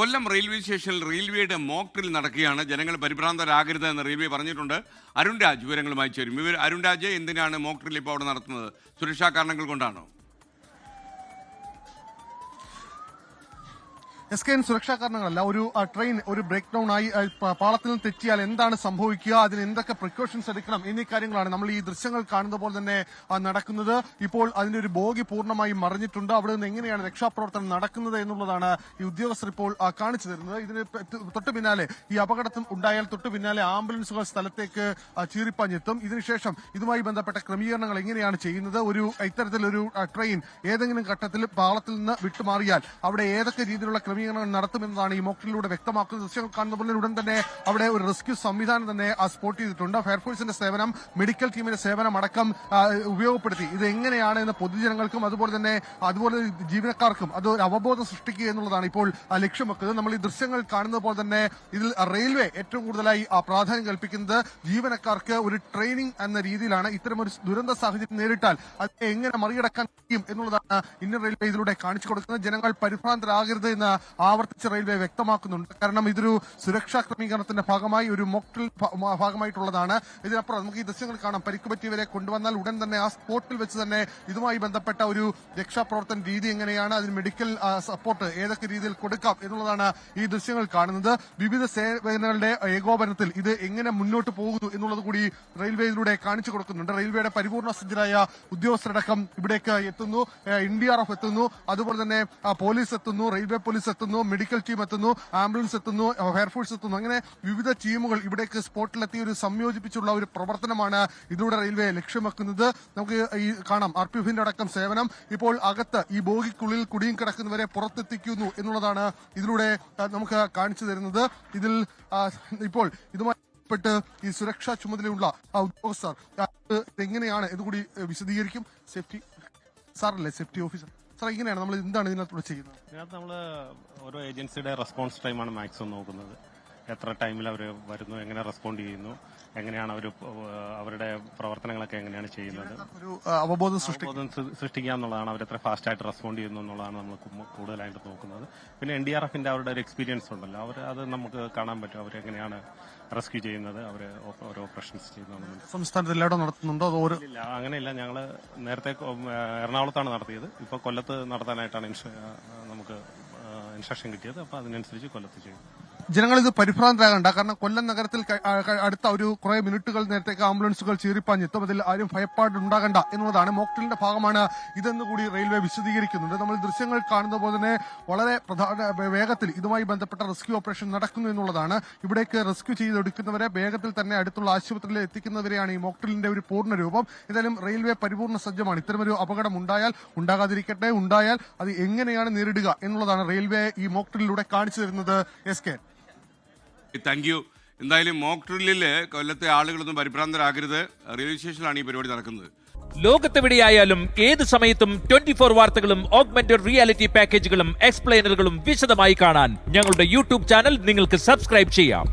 കൊല്ലം railway സ്റ്റേഷനിൽ റെയിൽവേയുടെ mock drill നടക്കുകയാണ്. ജനങ്ങൾ പരിഭ്രാന്തരാകരുത് എന്ന് റെയിൽവേ പറഞ്ഞിട്ടുണ്ട്. അരുൺ രാജ് വിവരങ്ങളുമായി ചേരും. ഇവർ അരുൺ രാജ് എന്തിനാണ് മോക്ക് ഡ്രിൽ ഇപ്പോൾ അവിടെ നടത്തുന്നത്? സുരക്ഷാ കാരണങ്ങൾ കൊണ്ടാണോ? എസ് കെ എൻ സുരക്ഷാ കാരണങ്ങളല്ല ഒരു ട്രെയിൻ ഒരു ബ്രേക്ക് ഡൌൺ ആയി പാളത്തിൽ നിന്ന് തെറ്റിയാൽ എന്താണ് സംഭവിക്കുക അതിന് എന്തൊക്കെ പ്രിക്കോഷൻസ് എടുക്കണം എന്നീ കാര്യങ്ങളാണ് നമ്മൾ ഈ ദൃശ്യങ്ങൾ കാണുന്ന പോലെ തന്നെ നടക്കുന്നത്. ഇപ്പോൾ അതിന്റെ ഒരു ബോഗി പൂർണമായി മറിഞ്ഞിട്ടുണ്ട്. അവിടെ നിന്ന് എങ്ങനെയാണ് രക്ഷാപ്രവർത്തനം നടക്കുന്നത് എന്നുള്ളതാണ് ഈ ഉദ്യോഗസ്ഥർ ഇപ്പോൾ കാണിച്ചു തരുന്നത്. ഇതിന് തൊട്ട് പിന്നാലെ ഈ അപകടത്തിൽ ഉണ്ടായാൽ തൊട്ട് പിന്നാലെ ആംബുലൻസുകൾ സ്ഥലത്തേക്ക് ചീറിപ്പാഞ്ഞെത്തും. ഇതിനുശേഷം ഇതുമായി ബന്ധപ്പെട്ട ക്രമീകരണങ്ങൾ എങ്ങനെയാണ് ചെയ്യുന്നത്? ഒരു ഇത്തരത്തിലൊരു ട്രെയിൻ ഏതെങ്കിലും ഘട്ടത്തിൽ പാളത്തിൽ നിന്ന് വിട്ടുമാറിയാൽ അവിടെ ഏതൊക്കെ രീതിയിലുള്ള ക്രമീകരണങ്ങൾ നടത്തുമെന്നതാണ് ഈ മോക്കിലൂടെ വ്യക്തമാക്കുന്നത്. ദൃശ്യങ്ങൾ കാണുന്ന ഉടൻ തന്നെ അവിടെ ഒരു റെസ്ക്യൂ സംവിധാനം തന്നെ സ്പോട്ട് ചെയ്തിട്ടുണ്ട്. ഫയർഫോഴ്സിന്റെ സേവനം മെഡിക്കൽ ടീമിന്റെ സേവനം അടക്കം ഉപയോഗപ്പെടുത്തി. ഇത് എങ്ങനെയാണ് എന്ന് പൊതുജനങ്ങൾക്കും അതുപോലെ തന്നെ അതുപോലെ ജീവനക്കാർക്കും അത് ഒരു അവബോധം സൃഷ്ടിക്കുക എന്നുള്ളതാണ് ഇപ്പോൾ ലക്ഷ്യം വെക്കുന്നത് നമ്മൾ ഈ ദൃശ്യങ്ങൾ കാണുന്ന പോലെ തന്നെ ഇതിൽ റെയിൽവേ ഏറ്റവും കൂടുതലായി പ്രാധാന്യം കൽപ്പിക്കുന്നത് ജീവനക്കാർക്ക് ഒരു ട്രെയിനിങ് എന്ന രീതിയിലാണ് ഇത്തരമൊരു ദുരന്ത സാഹചര്യം നേരിട്ടാൽ അതിനെ എങ്ങനെ മറികടക്കാൻ കഴിയും എന്നുള്ളതാണ് ഇന്ത്യൻ റെയിൽവേ ഇതിലൂടെ കാണിച്ചു കൊടുക്കുന്നത്. ജനങ്ങൾ പരിഭ്രാന്തരാകരുത് എന്ന് ആവർത്തിച്ച് റെയിൽവേ വ്യക്തമാക്കുന്നുണ്ട്. കാരണം ഇതൊരു സുരക്ഷാ ക്രമീകരണത്തിന്റെ ഭാഗമായി ഒരു മോക്ടിൽ ഭാഗമായിട്ടുള്ളതാണ്. ഇതിനപ്പുറം നമുക്ക് ഈ ദൃശ്യങ്ങൾ കാണാം. പരിക്ക് പറ്റിയവരെ കൊണ്ടുവന്നാൽ ഉടൻ തന്നെ ആ സ്പോട്ടിൽ വെച്ച് തന്നെ ഇതുമായി ബന്ധപ്പെട്ട ഒരു രക്ഷാപ്രവർത്തന രീതി എങ്ങനെയാണ് അതിന് മെഡിക്കൽ സപ്പോർട്ട് ഏതൊക്കെ രീതിയിൽ കൊടുക്കാം എന്നുള്ളതാണ് ഈ ദൃശ്യങ്ങൾ കാണുന്നത്. വിവിധ സേവനങ്ങളുടെ ഏകോപനത്തിൽ ഇത് എങ്ങനെ മുന്നോട്ട് പോകുന്നു എന്നുള്ളത് കൂടി റെയിൽവേയിലൂടെ കാണിച്ചു കൊടുക്കുന്നുണ്ട്. റെയിൽവേയുടെ പരിപൂർണ സജ്ജരായ ഉദ്യോഗസ്ഥരടക്കം ഇവിടേക്ക് എത്തുന്നു. എൻ ഡി ആർ എഫ് എത്തുന്നു. അതുപോലെ തന്നെ പോലീസ് എത്തുന്നു. റെയിൽവേ പോലീസ് എത്തുന്നു മെഡിക്കൽ ടീം എത്തുന്നു ആംബുലൻസ് എത്തുന്നു എയർഫോഴ്സ് എത്തുന്നു. അങ്ങനെ വിവിധ ടീമുകൾ ഇവിടേക്ക് സ്പോട്ടിലെത്തി ഒരു സംയോജിപ്പിച്ചുള്ള ഒരു പ്രവർത്തനമാണ് ഇതിലൂടെ റെയിൽവേ ലക്ഷ്യമാക്കുന്നത്. നമുക്ക് ഈ കാണാം ആർ പി അടക്കം സേവനം. ഇപ്പോൾ അകത്ത് ഈ ബോഗിക്കുള്ളിൽ കുടിയും കിടക്കുന്നവരെ പുറത്തെത്തിക്കുന്നു എന്നുള്ളതാണ് ഇതിലൂടെ നമുക്ക് കാണിച്ചു തരുന്നത്. ഇതിൽ ഇപ്പോൾ ഇതുമായി ബന്ധപ്പെട്ട് ഈ സുരക്ഷാ ചുമതലയുള്ള ഉദ്യോഗസ്ഥർ എങ്ങനെയാണ് ഇതുകൂടി വിശദീകരിക്കും. സേഫ്റ്റി സാറല്ലേ സേഫ്റ്റി ഓഫീസർ സാർ എങ്ങനെയാണ് നമ്മൾ എന്താണ് ഇതിനകത്തൂടെ ചെയ്യുന്നത്? ഇതിനകത്ത് നമ്മൾ ഓരോ ഏജൻസിയുടെ റെസ്പോൺസ് ടൈമാണ് മാക്സിമം നോക്കുന്നത്. എത്ര ടൈമിൽ അവർ വരുന്നു എങ്ങനെ റെസ്പോണ്ട് ചെയ്യുന്നു എങ്ങനെയാണ് അവർ അവരുടെ പ്രവർത്തനങ്ങളൊക്കെ എങ്ങനെയാണ് ചെയ്യുന്നത്. ഒരു അവബോധം അവബോധം സൃഷ്ടിക്കുക എന്നുള്ളതാണ് അവർ എത്ര ഫാസ്റ്റ് ആയിട്ട് റെസ്പോണ്ട് ചെയ്യുന്നു എന്നുള്ളതാണ് നമ്മൾ കൂടുതലായിട്ട് നോക്കുന്നത്. പിന്നെ എൻ ഡി ആർ എഫിന്റെ അവരുടെ ഒരു എക്സ്പീരിയൻസ് ഉണ്ടല്ലോ. അവർ അത് നമുക്ക് കാണാൻ പറ്റും. അവരെങ്ങനെയാണ് റെസ്ക്യൂ ചെയ്യുന്നത് അവർ ഓരോ ഓപ്പറേഷൻസ് ചെയ്യുന്നത് സംസ്ഥാനത്ത് എല്ലായിടവും നടത്തുന്നുണ്ടോ? അതോ ഇല്ല അങ്ങനെയില്ല. ഞങ്ങൾ നേരത്തെ എറണാകുളത്താണ് നടത്തിയത്. ഇപ്പോൾ കൊല്ലത്ത് നടത്താനായിട്ടാണ് നമുക്ക് ഇൻസ്ട്രക്ഷൻ കിട്ടിയത്. അപ്പോൾ അതിനനുസരിച്ച് കൊല്ലത്ത് ചെയ്യും. ജനങ്ങൾ ഇത് പരിഭ്രാന്തരാകണ്ട. കാരണം കൊല്ലം നഗരത്തിൽ അടുത്ത ഒരു കുറെ മിനിറ്റുകൾ നേരത്തേക്ക് ആംബുലൻസുകൾ ചീറിപ്പാഞ്ഞെത്തും അതിൽ ആരും ഭയപ്പാടുണ്ടാകണ്ട എന്നുള്ളതാണ് മോക്ടലിന്റെ ഭാഗമാണ് ഇതെന്ന് കൂടി റെയിൽവേ വിശദീകരിക്കുന്നുണ്ട്. നമ്മൾ ദൃശ്യങ്ങൾ കാണുന്ന പോലെ തന്നെ വളരെ പ്രധാന വേഗത്തിൽ ഇതുമായി ബന്ധപ്പെട്ട റെസ്ക്യൂ ഓപ്പറേഷൻ നടക്കുന്നു എന്നുള്ളതാണ്. ഇവിടേക്ക് റെസ്ക്യൂ ചെയ്തെടുക്കുന്നവരെ വേഗത്തിൽ തന്നെ അടുത്തുള്ള ആശുപത്രിയിൽ എത്തിക്കുന്നവരെയാണ് ഈ മോക്ടലിന്റെ ഒരു പൂർണ രൂപം എന്തായാലും റെയിൽവേ പരിപൂർണ സജ്ജമാണ്. ഇത്തരമൊരു അപകടം ഉണ്ടായാൽ ഉണ്ടാകാതിരിക്കട്ടെ. ഉണ്ടായാൽ അത് എങ്ങനെയാണ് നേരിടുക എന്നുള്ളതാണ് റെയിൽവേ ഈ മോക്ടലിലൂടെ കാണിച്ചു തരുന്നത് എസ് കെ. താങ്ക് യു എന്തായാലും മോക്ക് ഡ്രില്ലിൽ കൊല്ലത്തെ ആളുകളൊന്നും പരിഭ്രാന്തരാകരുത്. റെയിൽവേ സ്റ്റേഷനിലാണ് ഈ പരിപാടി നടക്കുന്നത്. ലോകത്തെവിടെയായാലും ഏത് സമയത്തും ട്വന്റി ഫോർ വാർത്തകളും ഓഗ്മെന്റഡ് റിയാലിറ്റി പാക്കേജുകളും എക്സ്പ്ലെയിനറുകളും വിശദമായി കാണാൻ ഞങ്ങളുടെ യൂട്യൂബ് ചാനൽ നിങ്ങൾക്ക് സബ്സ്ക്രൈബ് ചെയ്യാം.